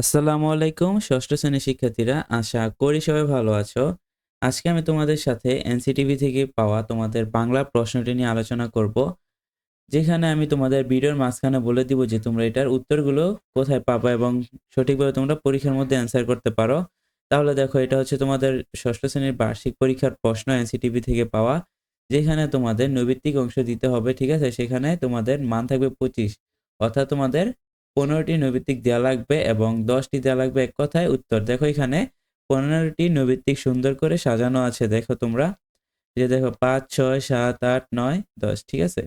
আসসালামু আলাইকুম, ষষ্ঠ শ্রেণির শিক্ষার্থীরা। আশা করি সবাই ভালো আছো। আজকে আমি তোমাদের সাথে এনসিটিভি থেকে পাওয়া তোমাদের বাংলা প্রশ্নটি নিয়ে আলোচনা করব, যেখানে আমি তোমাদের ভিডিওর মাঝখানে বলে দিব যে তোমরা এটার উত্তরগুলো কোথায় পাবা এবং সঠিকভাবে তোমরা পরীক্ষার মধ্যে অ্যান্সার করতে পারো। তাহলে দেখো, এটা হচ্ছে তোমাদের ষষ্ঠ শ্রেণির বার্ষিক পরীক্ষার প্রশ্ন এনসিটিভি থেকে পাওয়া, যেখানে তোমাদের নৈবিত্তিক অংশ দিতে হবে, ঠিক আছে? সেখানে তোমাদের মান থাকবে পঁচিশ, অর্থাৎ তোমাদের পনেরোটি নৈবিত্তিক দেওয়া লাগবে এবং দশটি দেওয়া লাগবে এক কথায় উত্তর। দেখো এখানে পনেরোটি নৈবিত্তিক সুন্দর করে সাজানো আছে। দেখো তোমরা। যে দেখো পাঁচ, ছয়, সাত, আট, নয়, দশ, ঠিক আছে?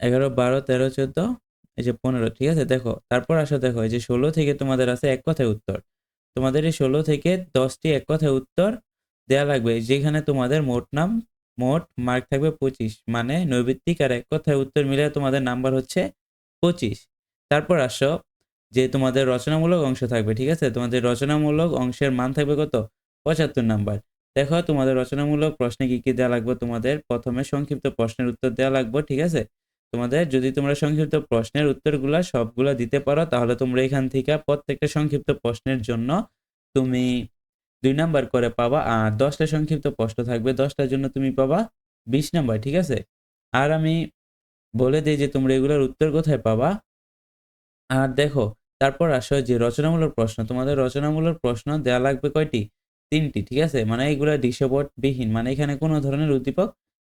এগারো, বারো, তেরো, চোদ্দ, এই যে পনেরো, ঠিক আছে? দেখো, তারপর আসো দেখো, এই যে ষোলো থেকে তোমাদের আছে এক কথায় উত্তর। তোমাদের এই ষোলো থেকে দশটি এক কথায় উত্তর দেওয়া লাগবে, যেখানে তোমাদের মোট নাম, মোট মার্ক থাকবে পঁচিশ। মানে নৈবিত্তিক আর এক কথায় উত্তর মিলে তোমাদের নাম্বার হচ্ছে পঁচিশ। তারপর আসো, যে তোমাদের রচনামূলক অংশ থাকবে, ঠিক আছে? তোমাদের রচনামূলক অংশের মান থাকবে কত? পঁচাত্তর নাম্বার। দেখো, তোমাদের রচনামূলক প্রশ্নে কি কি দেওয়া লাগবে তোমাদের? প্রথমে সংক্ষিপ্ত প্রশ্নের উত্তর দেওয়া লাগবে, ঠিক আছে? তোমাদের, যদি তোমরা সংক্ষিপ্ত প্রশ্নের উত্তরগুলা সবগুলা দিতে পারো, তাহলে তোমরা এখান থেকে প্রত্যেকটা সংক্ষিপ্ত প্রশ্নের জন্য তুমি দুই নাম্বার করে পাবা, আর দশটা সংক্ষিপ্ত প্রশ্ন থাকবে, দশটার জন্য তুমি পাবা বিশ নাম্বার, ঠিক আছে? আর আমি বলে দিই যে তোমরা এগুলোর উত্তর কোথায় পাবা? আর দেখো, তারপর আসো যে রচনামূলক প্রশ্ন। তোমাদের রচনামূলক প্রশ্ন দেওয়া লাগবে কয়টি? তিনটি, ঠিক আছে? মানে এগুলো বিহীন মানে এখানে কোনো ধরনের উদ্দীপক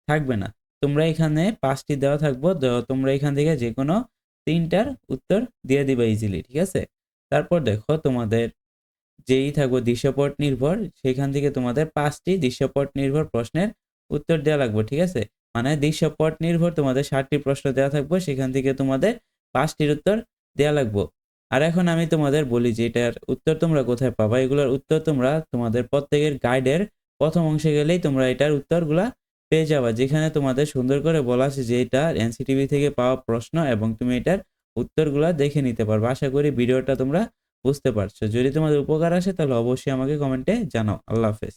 থাকবে না। তোমরা এখানে পাঁচটি দেওয়া থাকব তোমরা এখান থেকে যে কোনো তিনটার উত্তর দিয়ে দিবে ইজিলি ঠিক আছে? তারপর দেখো, তোমাদের যেই থাকব দৃশ্যপট নির্ভর সেখান থেকে তোমাদের পাঁচটি দৃশ্যপট নির্ভর প্রশ্নের উত্তর দেওয়া লাগবে, ঠিক আছে? মানে দৃশ্যপট নির্ভর তোমাদের ষাটটি প্রশ্ন দেওয়া থাকবে, সেখান থেকে তোমাদের পাঁচটির উত্তর দেওয়া লাগবো। আর এখন আমি তোমাদের বলি যে এটার উত্তর তোমরা কোথায় পাবা? এগুলোর উত্তর তোমরা তোমাদের প্রত্যেকের গাইডের প্রথম অংশে গেলেই তোমরা এটার উত্তরগুলা পেয়ে যাবা। যেখানে তোমাদের সুন্দর করে বলা আছে যে এটা এনসিটিভি থেকে পাওয়া প্রশ্ন এবং তুমি এটার উত্তরগুলা দেখে নিতে পারবে। আশা করি ভিডিওটা তোমরা বুঝতে পারছ। যদি তোমাদের উপকার আসে তাহলে অবশ্যই আমাকে কমেন্টে জানাও। আল্লাহ হাফেজ।